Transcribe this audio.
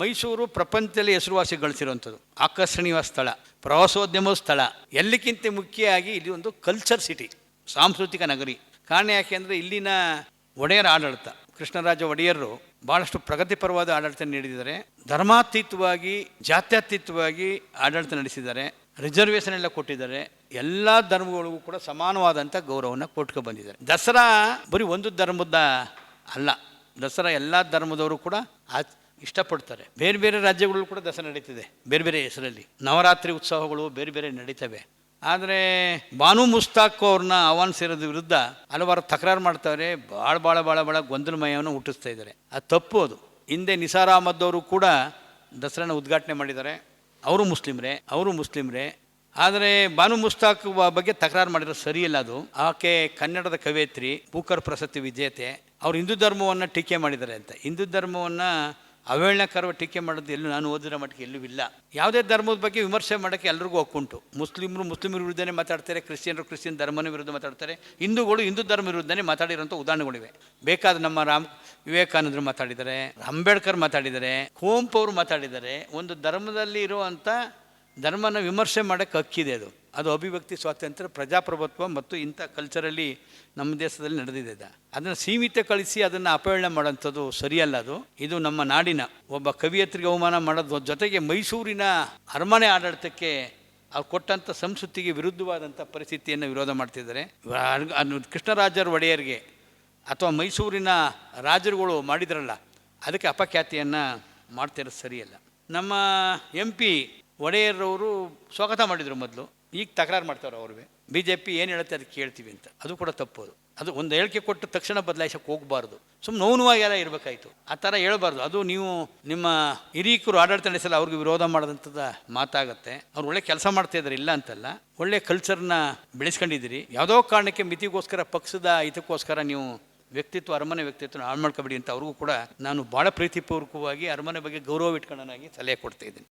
ಮೈಸೂರು ಪ್ರಪಂಚದಲ್ಲಿ ಹೆಸರುವಾಸಿ ಗಳಿಸಿರುವಂಥದ್ದು ಆಕರ್ಷಣೀಯ ಸ್ಥಳ ಪ್ರವಾಸೋದ್ಯಮ ಸ್ಥಳ. ಎಲ್ಲಕ್ಕಿಂತ ಮುಖ್ಯವಾಗಿ ಇಲ್ಲಿ ಒಂದು ಕಲ್ಚರ್ ಸಿಟಿ ಸಾಂಸ್ಕೃತಿಕ ನಗರಿ. ಕಾರಣ ಯಾಕೆ ಅಂದರೆ ಇಲ್ಲಿನ ಒಡೆಯರ ಆಡಳಿತ, ಕೃಷ್ಣರಾಜ ಒಡೆಯರು ಬಹಳಷ್ಟು ಪ್ರಗತಿಪರವಾದ ಆಡಳಿತ ನೀಡಿದ್ದಾರೆ. ಧರ್ಮಾತೀತವಾಗಿ, ಜಾತ್ಯತೀತವಾಗಿ ಆಡಳಿತ ನಡೆಸಿದ್ದಾರೆ. ರಿಸರ್ವೇಷನ್ ಎಲ್ಲ ಕೊಟ್ಟಿದ್ದಾರೆ. ಎಲ್ಲ ಧರ್ಮಗಳಿಗೂ ಕೂಡ ಸಮಾನವಾದಂಥ ಗೌರವವನ್ನು ಕೊಟ್ಕೊ ಬಂದಿದ್ದಾರೆ. ದಸರಾ ಬರೀ ಒಂದು ಧರ್ಮದ ಅಲ್ಲ. ದಸರಾ ಎಲ್ಲ ಧರ್ಮದವರು ಕೂಡ ಆಚ್ ಇಷ್ಟಪಡ್ತಾರೆ. ಬೇರೆ ಬೇರೆ ರಾಜ್ಯಗಳಲ್ಲೂ ಕೂಡ ದಸರಾ ನಡೀತಿದೆ, ಬೇರೆ ಬೇರೆ ಹೆಸರಲ್ಲಿ. ನವರಾತ್ರಿ ಉತ್ಸವಗಳು ಬೇರೆ ಬೇರೆ ನಡೀತವೆ. ಆದರೆ ಬಾನು ಮುಸ್ತಾಕ್ ಅವ್ರನ್ನ ಆಹ್ವಾನಿಸಿರೋದ್ರ ವಿರುದ್ಧ ಹಲವಾರು ತಕರಾರು ಮಾಡ್ತಾವ್ರೆ ಭಾಳ ಭಾಳ ಭಾಳ ಭಾಳ ಗೊಂದಲಮಯವನ್ನು ಹುಟ್ಟಿಸ್ತಾ ಇದ್ದಾರೆ. ಅದು ತಪ್ಪು ಅದು. ಹಿಂದೆ ನಿಸಾರ್ ಅಹಮದ್ ಕೂಡ ದಸರಾನ ಉದ್ಘಾಟನೆ ಮಾಡಿದ್ದಾರೆ. ಅವರು ಮುಸ್ಲಿಮ್ರೆ ಅವರು ಮುಸ್ಲಿಮ್ರೆ. ಆದರೆ ಬಾನು ಮುಸ್ತಾಕ್ ಬಗ್ಗೆ ತಕರಾರು ಮಾಡಿದ್ರೆ ಸರಿಯಿಲ್ಲ ಅದು. ಆಕೆ ಕನ್ನಡದ ಕವಯತ್ರಿ ಬೂಕರ್ ಪ್ರಸತಿ ವಿಜೇತೆ. ಅವರು ಹಿಂದೂ ಧರ್ಮವನ್ನು ಟೀಕೆ ಮಾಡಿದ್ದಾರೆ ಅಂತ. ಹಿಂದೂ ಧರ್ಮವನ್ನು ಅವಹೇಳನಕರ ಟೀಕೆ ಮಾಡೋದು ಎಲ್ಲೂ ನಾನು ಓದಿರೋ ಮಟ್ಟಿಗೆ ಎಲ್ಲೂ ಇಲ್ಲ. ಯಾವುದೇ ಧರ್ಮದ ಬಗ್ಗೆ ವಿಮರ್ಶೆ ಮಾಡೋಕ್ಕೆ ಎಲ್ರಿಗೂ ಒಕ್ಕುಂಟು. ಮುಸ್ಲಿಮರು ಮುಸ್ಲಿಮರ ವಿರುದ್ಧನೇ ಮಾತಾಡ್ತಾರೆ, ಕ್ರಿಶ್ಚಿಯನ್ರು ಕ್ರಿಶ್ಚಿಯನ್ ಧರ್ಮನ ವಿರುದ್ಧ ಮಾತಾಡ್ತಾರೆ, ಹಿಂದೂಗಳು ಹಿಂದೂ ಧರ್ಮ ವಿರುದ್ಧನೇ ಮಾತಾಡಿರೋಂಥ ಉದಾಹರಣೆಗಳಿವೆ. ಬೇಕಾದ ನಮ್ಮ ರಾಮ್ ವಿವೇಕಾನಂದರು ಮಾತಾಡಿದ್ದಾರೆ, ಅಂಬೇಡ್ಕರ್ ಮಾತಾಡಿದ್ದಾರೆ ಕುವೆಂಪು ಅವರು ಮಾತಾಡಿದ್ದಾರೆ. ಒಂದು ಧರ್ಮದಲ್ಲಿ ಇರುವಂಥ ಧರ್ಮನ ವಿಮರ್ಶೆ ಮಾಡೋಕ್ಕೆ ಹಕ್ಕಿದೆ ಅದು. ಅದು ಅಭಿವ್ಯಕ್ತಿ ಸ್ವಾತಂತ್ರ್ಯ, ಪ್ರಜಾಪ್ರಭುತ್ವ ಮತ್ತು ಇಂಥ ಕಲ್ಚರಲ್ಲಿ ನಮ್ಮ ದೇಶದಲ್ಲಿ ನಡೆದಿದೆ ಅದನ್ನು ಅದನ್ನು ಸೀಮಿತಗೊಳಿಸಿ ಅದನ್ನು ಅಪಹೇಳನೆ ಮಾಡೋಂಥದ್ದು ಸರಿಯಲ್ಲ ಅದು. ಇದು ನಮ್ಮ ನಾಡಿನ ಒಬ್ಬ ಕವಿಯತ್ರಿಗೆ ಅವಮಾನ ಮಾಡೋದು ಜೊತೆಗೆ ಮೈಸೂರಿನ ಅರಮನೆ ಆಡಳಿತಕ್ಕೆ ಅವ್ರು ಕೊಟ್ಟಂಥ ಸಂಸ್ಕೃತಿಗೆ ವಿರುದ್ಧವಾದಂಥ ಪರಿಸ್ಥಿತಿಯನ್ನು ವಿರೋಧ ಮಾಡ್ತಿದ್ದಾರೆ. ಕೃಷ್ಣರಾಜರ ಒಡೆಯರಿಗೆ ಅಥವಾ ಮೈಸೂರಿನ ರಾಜರುಗಳು ಮಾಡಿದ್ರಲ್ಲ, ಅದಕ್ಕೆ ಅಪಖ್ಯಾತಿಯನ್ನು ಮಾಡ್ತಿರೋದು ಸರಿಯಲ್ಲ. ನಮ್ಮ ಎಂ ಪಿ ಒಡೆಯರವರು ಸ್ವಾಗತ ಮಾಡಿದರು ಮೊದಲು. ಈಗ ತಕರಾರು ಮಾಡ್ತಾರೆ ಅವ್ರಿಗೆ ಬಿ ಜೆ ಪಿ ಏನು ಹೇಳುತ್ತೆ ಅದಕ್ಕೆ ಕೇಳ್ತೀವಿ ಅಂತ. ಅದು ಕೂಡ ತಪ್ಪು ಅದು. ಒಂದು ಹೇಳಿಕೆ ಕೊಟ್ಟು ತಕ್ಷಣ ಬದಲಾಯಿಸೋಕೆ ಹೋಗಬಾರ್ದು. ಸುಮ್ಮನೆ ಮೌನವಾಗಿ ಎಲ್ಲ ಇರಬೇಕಾಯ್ತು. ಆ ಥರ ಹೇಳಬಾರ್ದು. ಅದು ನೀವು ನಿಮ್ಮ ಹಿರೀಕರು ಆಡಳಿತ ನಡೆಸಲ್ಲ ಅವ್ರಿಗೆ ವಿರೋಧ ಮಾಡಿದಂಥದ್ದು ಮಾತಾಗತ್ತೆ. ಅವ್ರು ಒಳ್ಳೆ ಕೆಲಸ ಮಾಡ್ತಾ ಇದ್ದಾರೆ ಇಲ್ಲ ಅಂತಲ್ಲ. ಒಳ್ಳೆ ಕಲ್ಚರ್ನ ಬೆಳೆಸ್ಕೊಂಡಿದ್ದೀರಿ. ಯಾವುದೋ ಕಾರಣಕ್ಕೆ ಮಿತಿಗೋಸ್ಕರ, ಪಕ್ಷದ ಹಿತಕ್ಕೋಸ್ಕರ ನೀವು ವ್ಯಕ್ತಿತ್ವ, ಅರಮನೆ ವ್ಯಕ್ತಿತ್ವ ಹಾಳು ಮಾಡ್ಕೊಬೇಡಿ ಅಂತ ಅವ್ರಿಗೂ ಕೂಡ ನಾನು ಭಾಳ ಪ್ರೀತಿಪೂರ್ವಕವಾಗಿ ಅರಮನೆ ಬಗ್ಗೆ ಗೌರವ ಇಟ್ಕೊಳ್ಳೋನಾಗಿ ಸಲಹೆ ಕೊಡ್ತಾ ಇದ್ದೀನಿ.